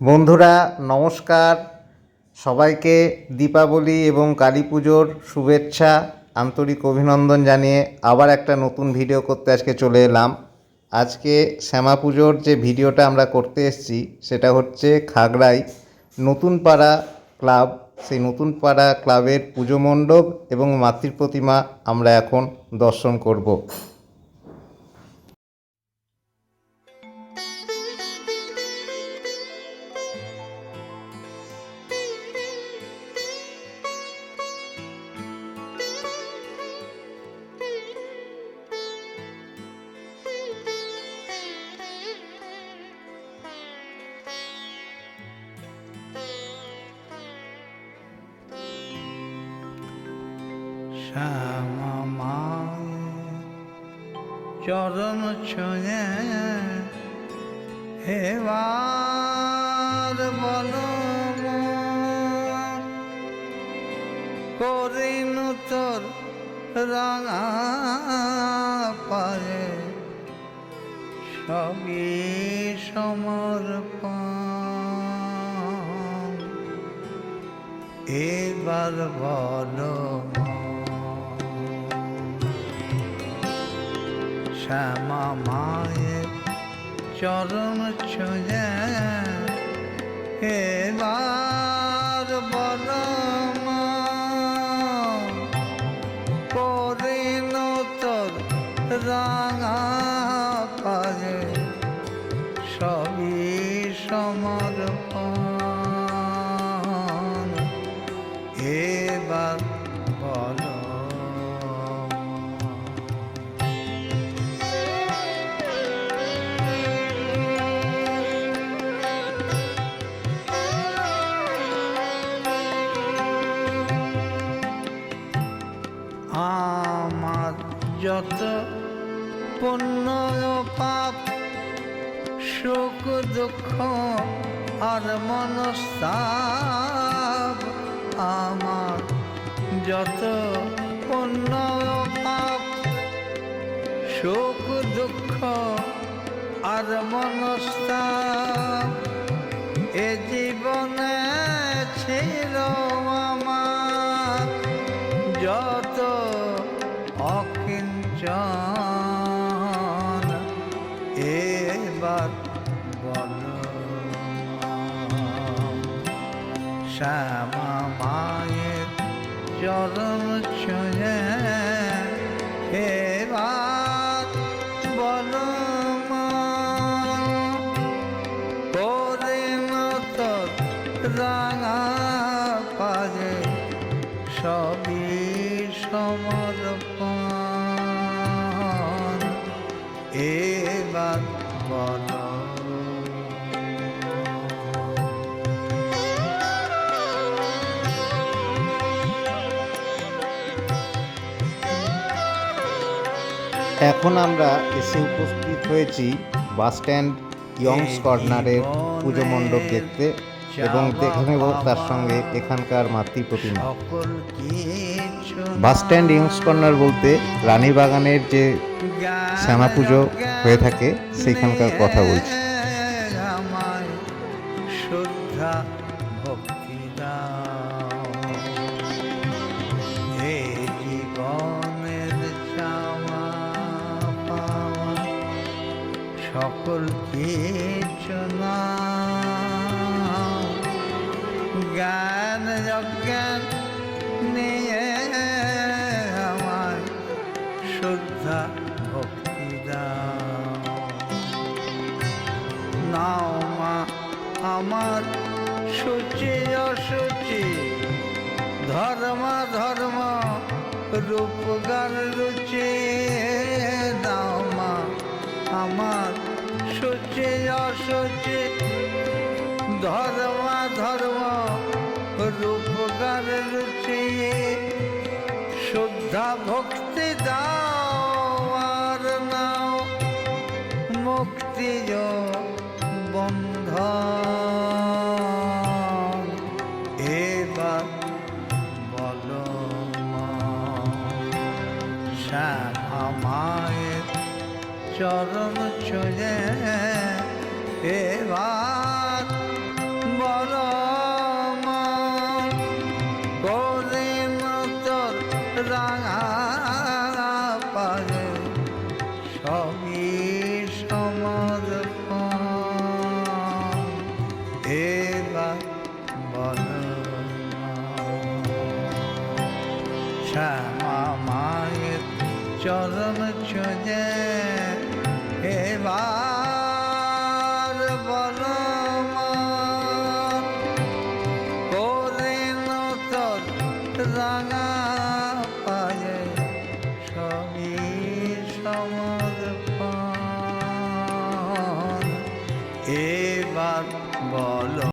বন্ধুরা, নমস্কার। সবাইকে দীপাবলি এবং কালী পুজোর শুভেচ্ছা, আন্তরিক অভিনন্দন জানিয়ে আবার একটা নতুন ভিডিও করতে আজকে চলে এলাম। আজকে শ্যামা পুজোর যে ভিডিওটা আমরা করতে এসেছি, সেটা হচ্ছে খাগড়াই নতুন পাড়া ক্লাব। সেই নতুন পাড়া ক্লাবের পুজো মণ্ডপ এবং মাতৃ প্রতিমা আমরা এখন দর্শন করব। শ্যামা চরণ ছুঁয়ে হেবার বল করিনু তোর রাঙা পায়ে সবই সমর্পণ। এবার বলো শ্যামা মায়ের চরণ ছুঁয়ে এবার বলো করিন তোর রাঙা পায়ে সবই সমর্পণ যত পুণ্য পাপ, সুখ, দুঃখ আর মনস্তাপ, আমার যত পুণ্য পাপ, সুখ, দুঃখ আর মনস্তাপ, এ জীবনে অকিঞ্চন এবার বল। শ্যামা মায়ের চরণ ছুঁয়ে এবার বল তোর রাঙা পায়ে সবই সমর্পণ। এবার বল। এখন আমরা এসে উপস্থিত হয়েছি বাস স্ট্যান্ড ইয়ংস কর্নারের পুজো মণ্ডপ দেখতে। এবং দেখে নেব তার সঙ্গে এখানকার মাতৃ প্রতিমা বাস স্ট্যান্ড ইয়ংস কর্নার বলতে রানীবাগানের যে শ্যামা পুজো হয়ে থাকে, সেইখানকার কথা বলছি। আমায় শ্রদ্ধা শ্রদ্ধা ভক্তি নাও মা, আমার সূচি অসুচি। ধর্ম ধর্ম রূপগার রুচি। নাও মা, আমার সূচি অসুচি। ধর্ম ধর্ম রূপগার রুচি। শুদ্ধা ভক্তি দাও মুক্তি বন্ধ এবার বল মায়ের চরণ ছুঁয়ে এবার চরণ ছুঁজে এবার বল করে নতর রাঙা পায়ে সবই সময়